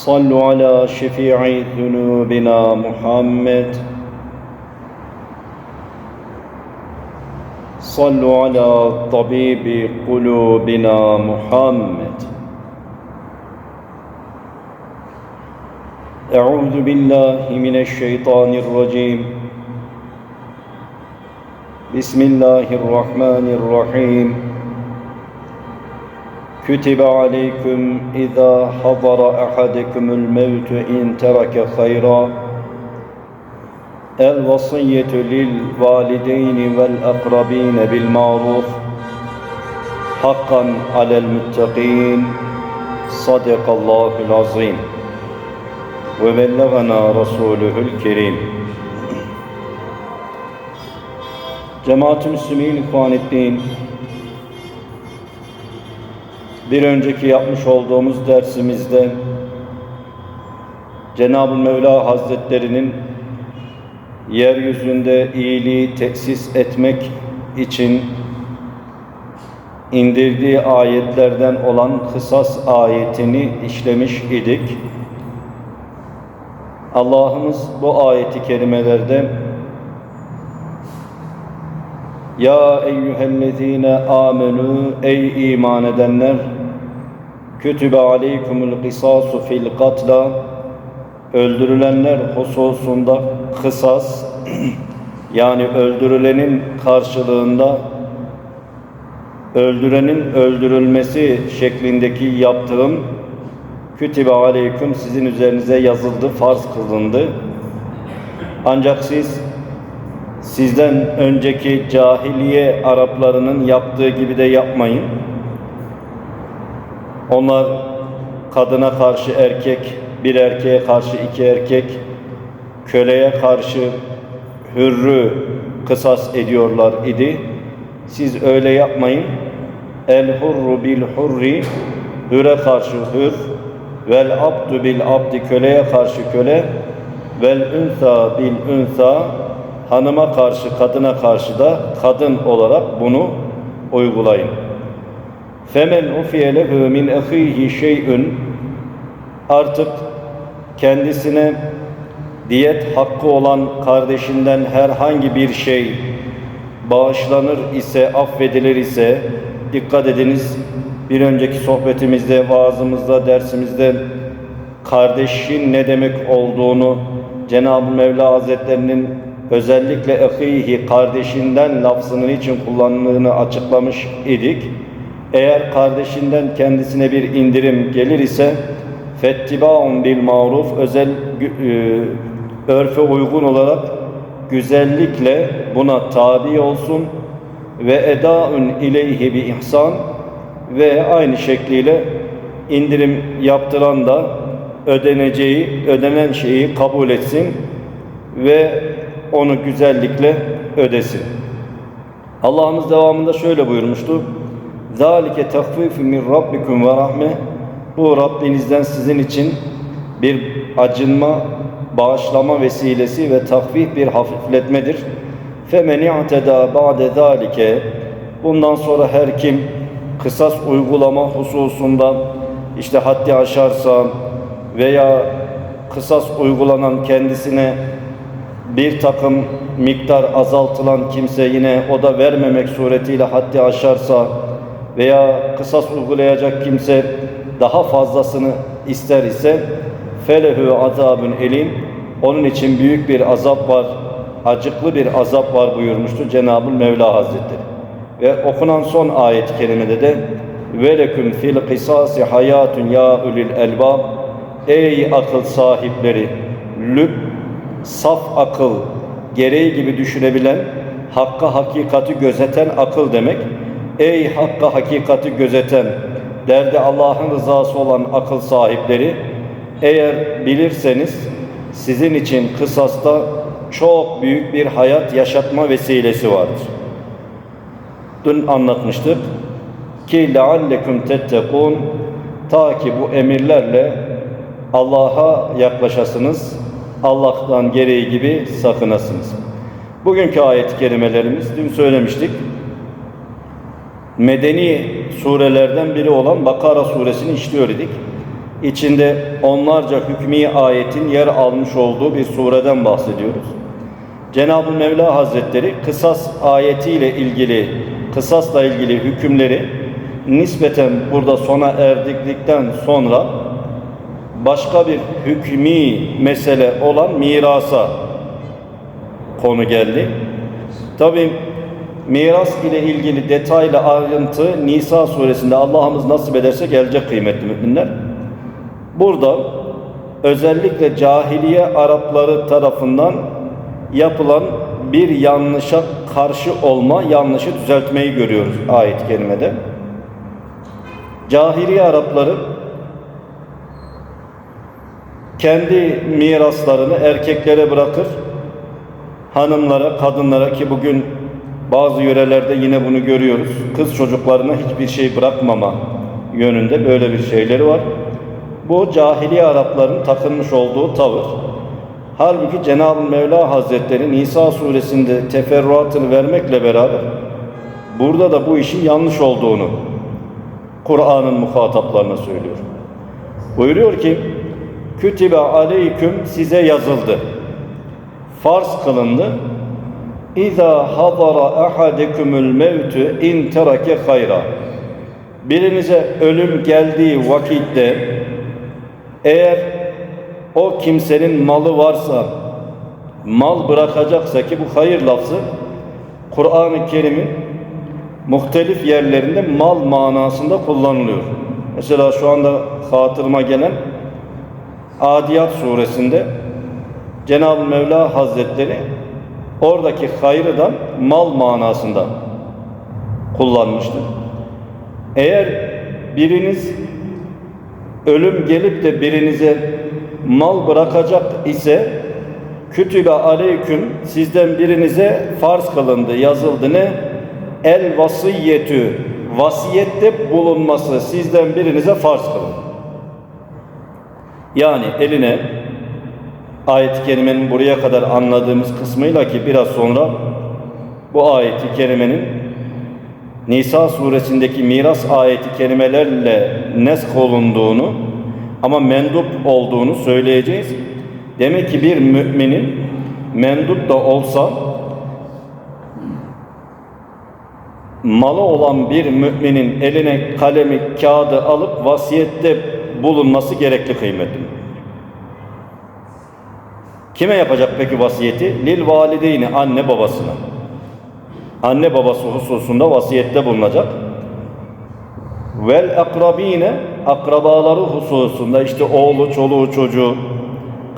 صلوا على شفيع ذنوبنا محمد. صلوا على طبيب قلوبنا محمد. أعوذ بالله من الشيطان الرجيم. بسم الله الرحمن الرحيم. كتب عليكم إذا حضر أحدكم الموت إن ترك خيرا الوصية للوالدين والأقربين بالمعروف حقا على المتقين صدق الله العظيم وبلغنا رسوله الكريم Cemaat-ı Müslümin İhvanettin bir önceki yapmış olduğumuz dersimizde Cenab-ı Mevla Hazretlerinin yeryüzünde iyiliği tesis etmek için indirdiği ayetlerden olan kısas ayetini işlemiş idik. Allah'ımız bu ayeti kerimelerde Ya eyyühellezine amenu ey iman edenler kütübe aleykumul kısasu fil katla öldürülenler hususunda kısas yani öldürülenin karşılığında öldürenin öldürülmesi şeklindeki yaptığım kütübe aleyküm sizin üzerinize yazıldı, farz kılındı. Ancak siz sizden önceki cahiliye Araplarının yaptığı gibi de yapmayın. Onlar kadına karşı erkek, bir erkeğe karşı iki erkek, köleye karşı hürrü kısas ediyorlar idi. Siz öyle yapmayın. El hurru bil hurri hüre karşı hür vel abdu bil abdi köleye karşı köle vel ünsa bil ünsa hanıma karşı kadına karşı da kadın olarak bunu uygulayın. Femen ufiye lehu min ahihi şey'ün artık kendisine diyet hakkı olan kardeşinden herhangi bir şey bağışlanır ise, affedilir ise dikkat ediniz bir önceki sohbetimizde, vaazımızda, dersimizde kardeşin ne demek olduğunu Cenab-ı Mevla Hazretlerinin özellikle ehihi kardeşinden lafzının için kullanıldığını açıklamış idik. Eğer kardeşinden kendisine bir indirim gelir ise fettibaun bil maruf özel e, örfe uygun olarak güzellikle buna tabi olsun ve edaun ileyhi bi ihsan ve aynı şekliyle indirim yaptıran da ödeneceği, ödenen şeyi kabul etsin ve onu güzellikle ödesin. Allah'ımız devamında şöyle buyurmuştu. Tahfifun min rabbikum ve rahme. Bu Rabbinizden sizin için bir acınma, bağışlama vesilesi ve tahfif bir hafifletmedir. Femen i'teda ba'de zalike. Bundan sonra her kim kısas uygulama hususunda işte haddi aşarsa veya kısas uygulanan kendisine bir takım miktar azaltılan kimse yine o da vermemek suretiyle haddi aşarsa veya kısas uygulayacak kimse daha fazlasını ister ise felehu azabun elim onun için büyük bir azap var acıklı bir azap var buyurmuştu Cenab-ı Mevla Hazretleri ve okunan son ayet-i kerimede de veleküm fil kısasi hayatun ya ulil elbab ey akıl sahipleri lüb saf akıl gereği gibi düşünebilen, hakka hakikati gözeten akıl demek. Ey hakka hakikati gözeten, derdi Allah'ın rızası olan akıl sahipleri eğer bilirseniz sizin için kısasta çok büyük bir hayat yaşatma vesilesi vardır. Dün anlatmıştık ki leallekum tettekun ta ki bu emirlerle Allah'a yaklaşasınız, Allah'tan gereği gibi sakınasınız. Bugünkü ayet-i kerimelerimiz dün söylemiştik. Medeni surelerden biri olan Bakara suresini işliyor idik. İçinde onlarca hükmü ayetin yer almış olduğu bir sureden bahsediyoruz. Cenab-ı Mevla Hazretleri kısas ayetiyle ilgili, kısasla ilgili hükümleri nispeten burada sona erdikten sonra başka bir hükmü mesele olan mirasa konu geldi. Tabi miras ile ilgili detaylı ayrıntı Nisa suresinde Allah'ımız nasip ederse gelecek kıymetli müminler. Burada özellikle cahiliye Arapları tarafından yapılan bir yanlışa karşı olma, yanlışı düzeltmeyi görüyoruz ayet-i kerimede. Cahiliye Arapları kendi miraslarını erkeklere bırakır, hanımlara, kadınlara ki bugün bazı yörelerde yine bunu görüyoruz. Kız çocuklarına hiçbir şey bırakmama yönünde böyle bir şeyleri var. Bu cahiliye Arapların takınmış olduğu tavır. Halbuki Cenab-ı Mevla Hazretleri Nisa suresinde teferruatını vermekle beraber burada da bu işin yanlış olduğunu Kur'an'ın muhataplarına söylüyor. Buyuruyor ki Kütibe aleyküm size yazıldı. Farz kılındı. İza hadara ahadekumul mevtü in terake hayra. Birinize ölüm geldiği vakitte eğer o kimsenin malı varsa mal bırakacaksa ki bu hayır lafzı Kur'an-ı Kerim'in muhtelif yerlerinde mal manasında kullanılıyor. Mesela şu anda hatırıma gelen Adiyat suresinde Cenab-ı Mevla Hazretleri oradaki hayrıdan mal manasında kullanmıştır. Eğer biriniz ölüm gelip de birinize mal bırakacak ise kütübe aleyküm sizden birinize farz kılındı, yazıldı ne? El vasiyetü vasiyette bulunması sizden birinize farz kılındı. Yani eline ayet-i kerimenin buraya kadar anladığımız kısmıyla ki biraz sonra bu ayet-i kerimenin Nisa suresindeki miras ayeti kelimelerle nesk olunduğunu ama mendup olduğunu söyleyeceğiz. Demek ki bir müminin mendup da olsa malı olan bir müminin eline kalemi, kağıdı alıp vasiyette bulunması gerekli kıymetli. Kime yapacak peki vasiyeti? Lil valideyni anne babasına. Anne babası hususunda vasiyette bulunacak. Vel akrabine akrabaları hususunda işte oğlu, çoluğu, çocuğu,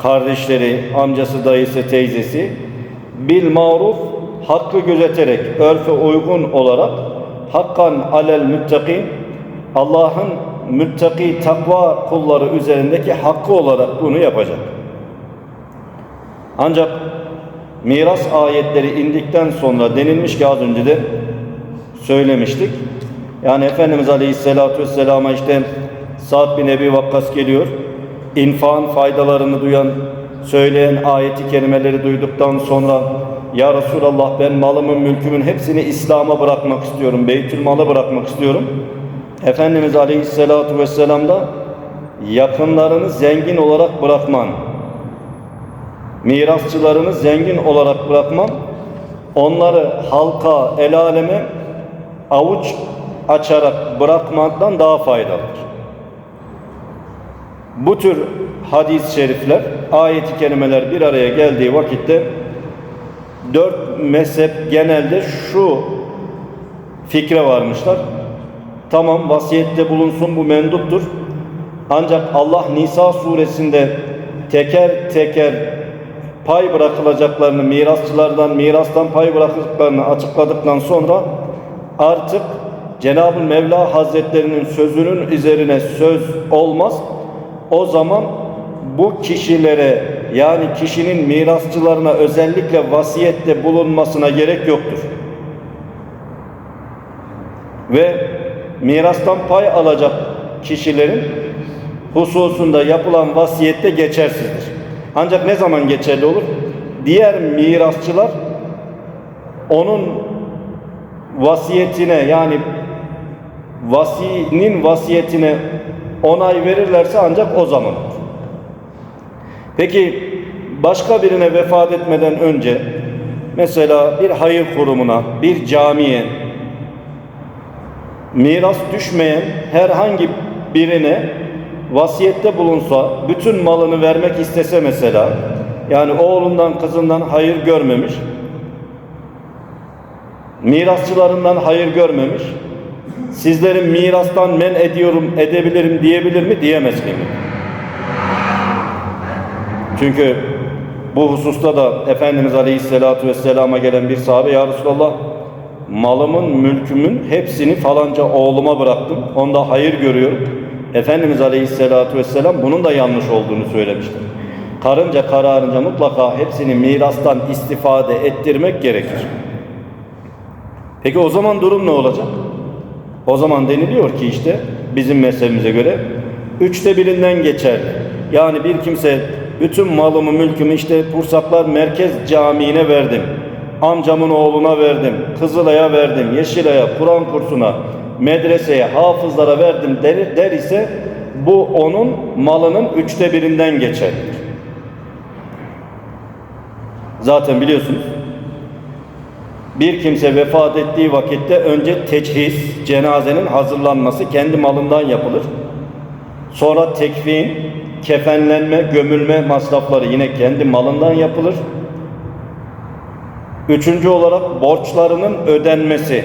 kardeşleri, amcası, dayısı, teyzesi bil maruf hakkı gözeterek örfe uygun olarak hakkan alel müttakin Allah'ın müttaki takva kulları üzerindeki hakkı olarak bunu yapacak. Ancak miras ayetleri indikten sonra denilmiş ki az önce de söylemiştik. Yani Efendimiz Aleyhisselatü Vesselam'a işte Sa'd bin Ebi Vakkas geliyor. İnfağın faydalarını duyan, söyleyen ayeti kelimeleri duyduktan sonra Ya Resulallah ben malımın, mülkümün hepsini İslam'a bırakmak istiyorum. Beytül malı bırakmak istiyorum. Efendimiz Aleyhisselatü Vesselam da yakınlarını zengin olarak bırakman, mirasçılarını zengin olarak bırakmam, onları halka, el aleme avuç açarak bırakmaktan daha faydalıdır. Bu tür hadis-i şerifler, ayet-i kerimeler bir araya geldiği vakitte dört mezhep genelde şu fikre varmışlar. Tamam vasiyette bulunsun bu menduptur. Ancak Allah Nisa suresinde teker teker pay bırakılacaklarını, mirasçılardan mirastan pay bırakılacaklarını açıkladıktan sonra artık Cenab-ı Mevla Hazretlerinin sözünün üzerine söz olmaz. O zaman bu kişilere yani kişinin mirasçılarına özellikle vasiyette bulunmasına gerek yoktur. Ve mirastan pay alacak kişilerin hususunda yapılan vasiyette geçersizdir. Ancak ne zaman geçerli olur? Diğer mirasçılar onun vasiyetine yani vasinin vasiyetine onay verirlerse ancak o zaman. Peki başka birine vefat etmeden önce mesela bir hayır kurumuna, bir camiye miras düşmeyen herhangi birine vasiyette bulunsa, bütün malını vermek istese mesela, yani oğlundan kızından hayır görmemiş, mirasçılarından hayır görmemiş, sizleri mirastan men ediyorum, edebilirim diyebilir mi? Diyemez ki. Çünkü bu hususta da Efendimiz Aleyhisselatü Vesselam'a gelen bir sahabe ya Resulallah malımın, mülkümün hepsini falanca oğluma bıraktım. Onda hayır görüyorum. Efendimiz Aleyhisselatü Vesselam bunun da yanlış olduğunu söylemiştir. Karınca kararınca mutlaka hepsini mirastan istifade ettirmek gerekir. Peki o zaman durum ne olacak? O zaman deniliyor ki işte bizim mezhebimize göre üçte birinden geçerli. Yani bir kimse bütün malımı mülkümü işte Pursaklar Merkez Camii'ne verdim. Amcamın oğluna verdim. Kızılay'a verdim. Yeşilay'a, Kur'an kursuna, medreseye, hafızlara verdim der, der ise bu onun malının üçte birinden geçerlidir. Zaten biliyorsunuz bir kimse vefat ettiği vakitte önce teçhiz, cenazenin hazırlanması kendi malından yapılır. Sonra tekfin, kefenlenme, gömülme masrafları yine kendi malından yapılır. Üçüncü olarak borçlarının ödenmesi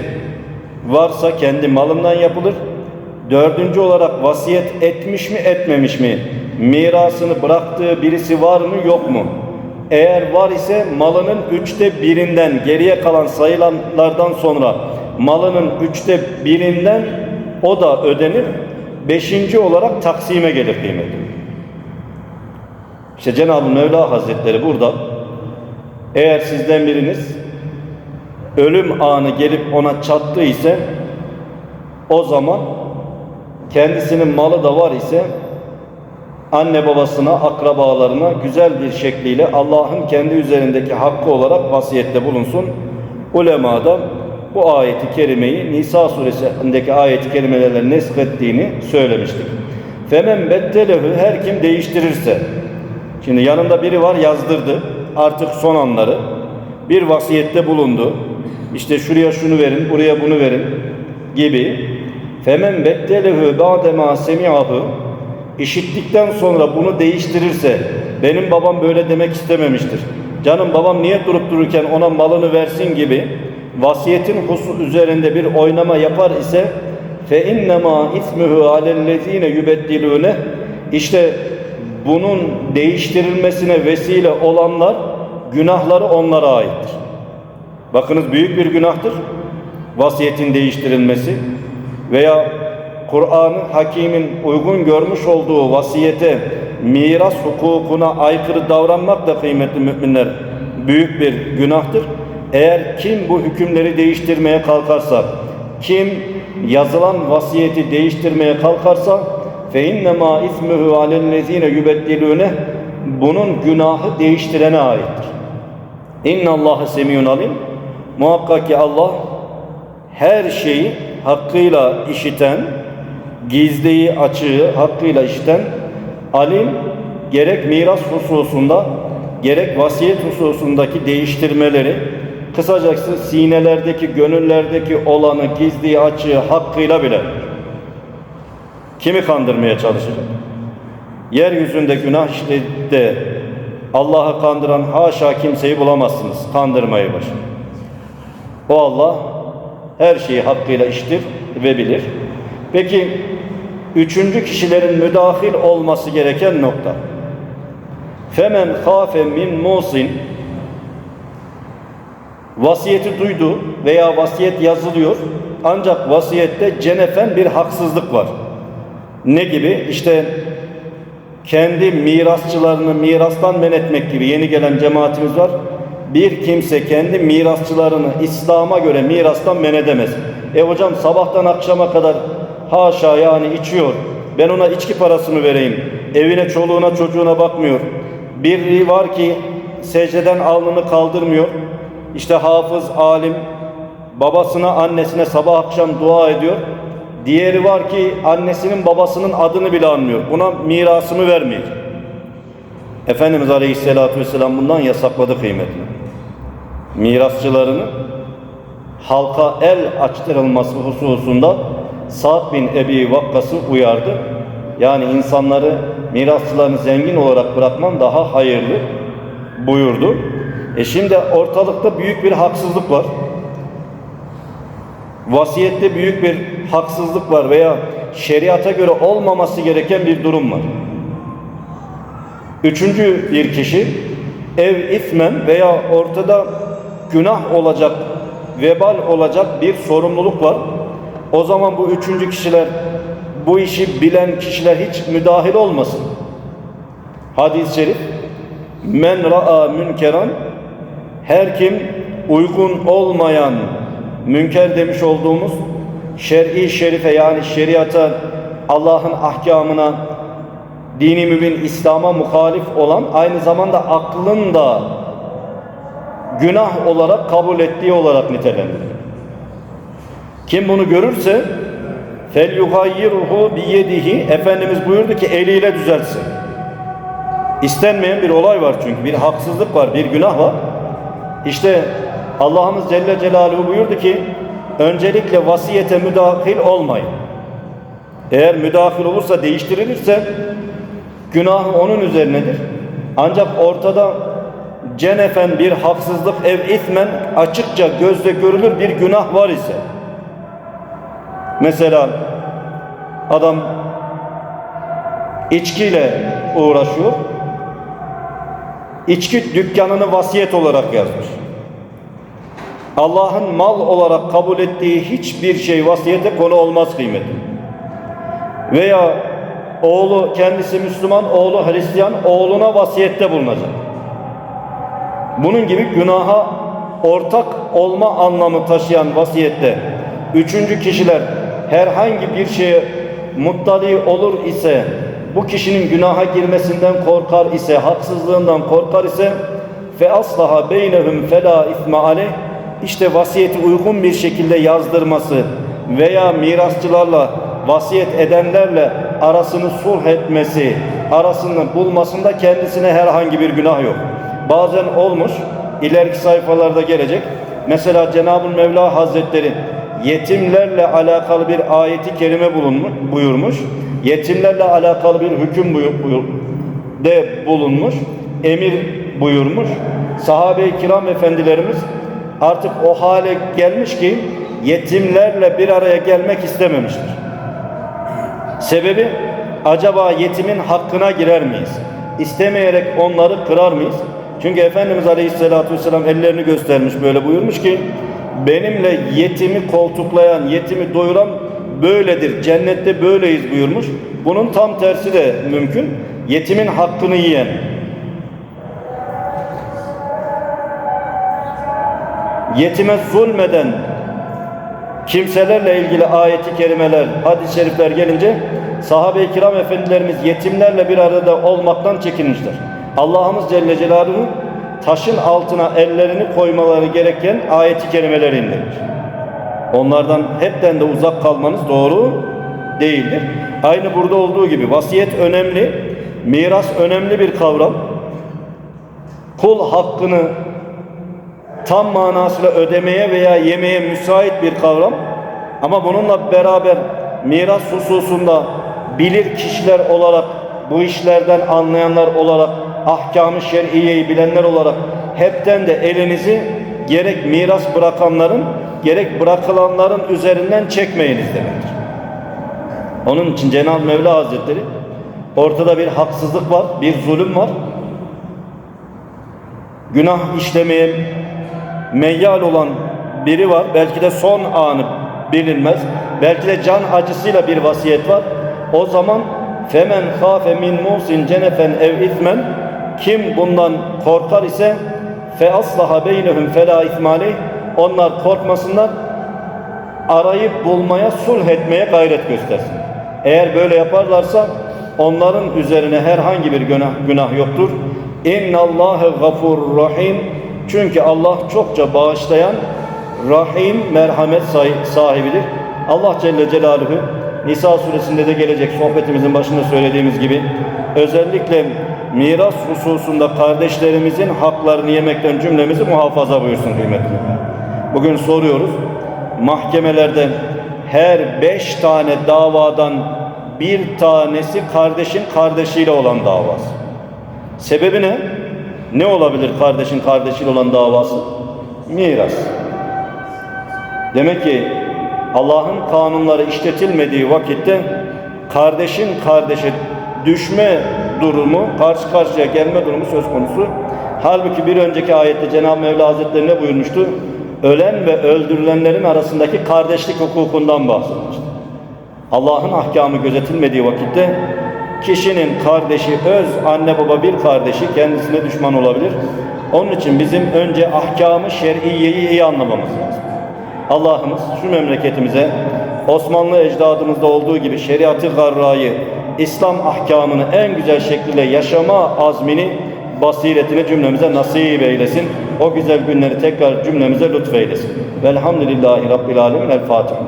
varsa kendi malından yapılır. Dördüncü olarak vasiyet etmiş mi etmemiş mi? Mirasını bıraktığı birisi var mı yok mu? Eğer var ise malının üçte birinden geriye kalan sayılanlardan sonra malının üçte birinden o da ödenir. Beşinci olarak taksime gelir kıymetli. İşte Cenab-ı Mevla Hazretleri burada eğer sizden biriniz ölüm anı gelip ona çattı ise o zaman kendisinin malı da var ise anne babasına, akrabalarına güzel bir şekliyle Allah'ın kendi üzerindeki hakkı olarak vasiyette bulunsun. Ulema da bu ayeti kerimeyi Nisa suresindeki ayeti kerimelerle neskettiğini söylemiştik. Femen bettelehu her kim değiştirirse Şimdi yanında biri var yazdırdı. Artık son anları. Bir vasiyette bulundu. İşte şuraya şunu verin, buraya bunu verin gibi. Femen bettelehu ba'dema semi'ahu işittikten sonra bunu değiştirirse benim babam böyle demek istememiştir. Canım babam niye durup dururken ona malını versin gibi vasiyetin husus üzerinde bir oynama yapar ise fe innema ismuhu alellezine yubeddilune işte bunun değiştirilmesine vesile olanlar günahları onlara aittir. Bakınız büyük bir günahtır vasiyetin değiştirilmesi veya Kur'an-ı Hakim'in uygun görmüş olduğu vasiyete, miras hukukuna aykırı davranmak da kıymetli müminler büyük bir günahtır. Eğer kim bu hükümleri değiştirmeye kalkarsa, kim yazılan vasiyeti değiştirmeye kalkarsa fe innema ismuhu alellezine yubeddilune bunun günahı değiştirene aittir. İnna Allah'ı semiyun alim. Muhakkak ki Allah her şeyi hakkıyla işiten, gizliyi açığı hakkıyla işiten alim gerek miras hususunda gerek vasiyet hususundaki değiştirmeleri kısacası sinelerdeki gönüllerdeki olanı gizliyi açığı hakkıyla bile kimi kandırmaya çalışacak? Yeryüzünde günah işledi Allah'ı kandıran haşa kimseyi bulamazsınız. Kandırmayı var. O Allah her şeyi hakkıyla iştir ve bilir. Peki üçüncü kişilerin müdahil olması gereken nokta. Femen khafe min musin vasiyeti duydu veya vasiyet yazılıyor ancak vasiyette cenefen bir haksızlık var. Ne gibi? İşte kendi mirasçılarını mirastan men etmek gibi yeni gelen cemaatimiz var. Bir kimse kendi mirasçılarını İslam'a göre mirastan men edemez. E hocam sabahtan akşama kadar haşa yani içiyor. Ben ona içki parasını vereyim. Evine, çoluğuna, çocuğuna bakmıyor. Biri var ki secdeden alnını kaldırmıyor. İşte hafız, alim, babasına, annesine sabah akşam dua ediyor. Diğeri var ki annesinin babasının adını bile anmıyor. Buna mirasımı vermiyor. Efendimiz Aleyhisselatü Vesselam bundan yasakladı kıymetini. Mirasçılarını halka el açtırılması hususunda Sa'd bin Ebi Vakkas'ı uyardı. Yani insanları mirasçılarını zengin olarak bırakman daha hayırlı buyurdu. E şimdi ortalıkta büyük bir haksızlık var. Vasiyette büyük bir haksızlık var veya şeriata göre olmaması gereken bir durum var. Üçüncü bir kişi ev ismen veya ortada günah olacak, vebal olacak bir sorumluluk var. O zaman bu üçüncü kişiler, bu işi bilen kişiler hiç müdahil olmasın. Hadis-i şerif, men ra'a münkeran, her kim uygun olmayan, münker demiş olduğumuz şer'i şerife yani şeriata, Allah'ın ahkamına, dini mübin İslam'a muhalif olan aynı zamanda aklın da günah olarak kabul ettiği olarak nitelendirilir. Kim bunu görürse fel yuhayyirhu biyedihi Efendimiz buyurdu ki eliyle düzeltsin. İstenmeyen bir olay var çünkü bir haksızlık var, bir günah var. İşte Allah'ımız Celle Celaluhu buyurdu ki öncelikle vasiyete müdahil olmayın. Eğer müdahil olursa değiştirilirse günahı onun üzerinedir. Ancak ortada cenefen bir haksızlık ev ismen açıkça gözle görülür bir günah var ise. Mesela adam içkiyle uğraşıyor içki dükkanını vasiyet olarak yazmış. Allah'ın mal olarak kabul ettiği hiçbir şey vasiyete konu olmaz kıymeti. Veya oğlu kendisi Müslüman oğlu Hristiyan oğluna vasiyette bulunacak bunun gibi günaha ortak olma anlamı taşıyan vasiyette üçüncü kişiler herhangi bir şeye muttali olur ise bu kişinin günaha girmesinden korkar ise haksızlığından korkar ise fe aslaha beynehum fela isme aleyh işte vasiyeti uygun bir şekilde yazdırması veya mirasçılarla vasiyet edenlerle arasını sulh etmesi, arasını bulmasında kendisine herhangi bir günah yok. Bazen olmuş, ileriki sayfalarda gelecek. Mesela Cenab-ı Mevla Hazretleri yetimlerle alakalı bir ayeti kerime bulunmuş, buyurmuş. Yetimlerle alakalı bir hüküm buyur, buyur, de bulunmuş. Emir buyurmuş. Sahabe-i kiram efendilerimiz artık o hale gelmiş ki yetimlerle bir araya gelmek istememiştir. Sebebi acaba yetimin hakkına girer miyiz? İstemeyerek onları kırar mıyız? Çünkü Efendimiz Aleyhisselatü Vesselam ellerini göstermiş böyle buyurmuş ki benimle yetimi koltuklayan, yetimi doyuran böyledir. Cennette böyleyiz buyurmuş. Bunun tam tersi de mümkün. Yetimin hakkını yiyen, yetime zulmeden kimselerle ilgili ayeti kerimeler, hadis-i şerifler gelince sahabe-i kiram efendilerimiz yetimlerle bir arada olmaktan çekinmişler. Allah'ımız Celle Celaluhu taşın altına ellerini koymaları gereken ayeti kerimeleri indirmiş. Onlardan hepten de uzak kalmanız doğru değildir. Aynı burada olduğu gibi vasiyet önemli, miras önemli bir kavram. Kul hakkını tam manasıyla ödemeye veya yemeye müsait bir kavram. Ama bununla beraber miras hususunda bilir kişiler olarak, bu işlerden anlayanlar olarak, ahkamı şer'iyeyi bilenler olarak hepten de elinizi gerek miras bırakanların gerek bırakılanların üzerinden çekmeyiniz demektir. Onun için Cenab-ı Mevla Hazretleri ortada bir haksızlık var, bir zulüm var. Günah işlemeye meyyal olan biri var. Belki de son anı bilinmez. Belki de can acısıyla bir vasiyet var. O zaman femen khafe min musin cenefen ev itmen kim bundan korkar ise fe aslaha beynehum fela ismali onlar korkmasınlar arayıp bulmaya sulh etmeye gayret göstersin. Eğer böyle yaparlarsa onların üzerine herhangi bir günah, günah yoktur. İnnallâhe gafur rahim. Çünkü Allah çokça bağışlayan, rahim, merhamet sahi- sahibidir. Allah Celle Celaluhu Nisa suresinde de gelecek sohbetimizin başında söylediğimiz gibi özellikle miras hususunda kardeşlerimizin haklarını yemekten cümlemizi muhafaza buyursun kıymetli. Bugün soruyoruz mahkemelerde her beş tane davadan bir tanesi kardeşin kardeşiyle olan davası. Sebebi ne? Ne olabilir kardeşin kardeşiyle olan davası? Miras. Demek ki Allah'ın kanunları işletilmediği vakitte kardeşin kardeşe düşme durumu, karşı karşıya gelme durumu söz konusu. Halbuki bir önceki ayette Cenab-ı Mevla Hazretleri ne buyurmuştu? Ölen ve öldürülenlerin arasındaki kardeşlik hukukundan bahsetmişti. Allah'ın ahkamı gözetilmediği vakitte kişinin kardeşi, öz anne baba bir kardeşi kendisine düşman olabilir. Onun için bizim önce ahkamı şer'iyeyi iyi anlamamız lazım. Allah'ımız şu memleketimize Osmanlı ecdadımızda olduğu gibi şeriatı garrayı, İslam ahkamını en güzel şekilde yaşama azmini, basiretini cümlemize nasip eylesin. O güzel günleri tekrar cümlemize lütfeylesin. Velhamdülillahi Rabbil Alemin. El Fatiha.